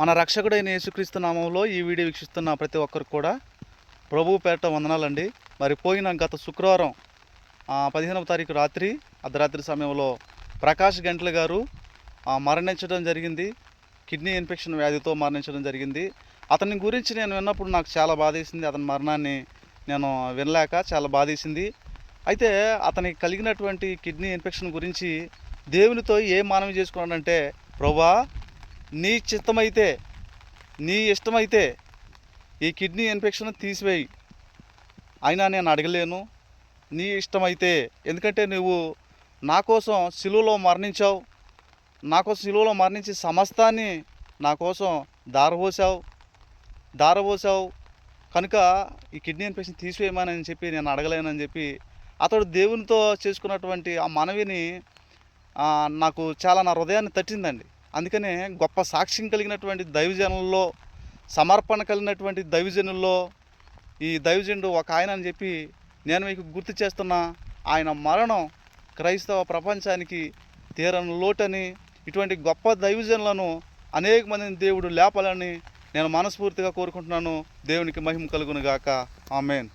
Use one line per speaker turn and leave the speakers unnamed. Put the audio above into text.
మన రక్షకుడైన యేసుక్రీస్తు నామంలో ఈ వీడియో వీక్షిస్తున్న ప్రతి ఒక్కరు కూడా ప్రభువు పేట వందనాలండి. మరి పోయిన గత శుక్రవారం పదిహేనవ తారీఖు రాత్రి అర్ధరాత్రి సమయంలో ప్రకాష్ గంటల గారు మరణించడం జరిగింది. కిడ్నీ ఇన్ఫెక్షన్ వ్యాధితో మరణించడం జరిగింది. అతని గురించి నేను విన్నప్పుడు నాకు చాలా బాధేసింది. అతని మరణాన్ని నేను వినలేక చాలా బాధేసింది. అయితే అతనికి కలిగినటువంటి కిడ్నీ ఇన్ఫెక్షన్ గురించి దేవునితో ఏ మానవి చేసుకున్నాడంటే ప్రభా నీ చిత్తమైతే నీ ఇష్టమైతే ఈ కిడ్నీ ఇన్ఫెక్షన్ తీసివేయి. అయినా నేను అడగలేను నీ ఇష్టమైతే. ఎందుకంటే నువ్వు నా కోసం సిలువలో మరణించావు. నా కోసం సిలువలో మరణించి సమస్తాన్ని నా కోసం దారబోసావు దారబోసావు. కనుక ఈ కిడ్నీ ఇన్ఫెక్షన్ తీసివేయమని చెప్పి నేను అడగలేనని చెప్పి అతడు దేవునితో చేసుకున్నటువంటి ఆ మనవిని నాకు చాలా నా హృదయాన్ని తట్టిందండి. అందుకనే గొప్ప సాక్ష్యం కలిగినటువంటి దైవజనుల్లో సమర్పణ కలిగినటువంటి దైవజనుల్లో ఈ దైవజనుడు ఒక ఆయన అని చెప్పి నేను మీకు గుర్తు చేస్తున్న ఆయన మరణం క్రైస్తవ ప్రపంచానికి తీరని లోటని ఇటువంటి గొప్ప దైవజనులను అనేక మందిని దేవుడు లేపాలని నేను మనస్ఫూర్తిగా కోరుకుంటున్నాను. దేవునికి మహిమ కలుగునుగాక. ఆమెన్.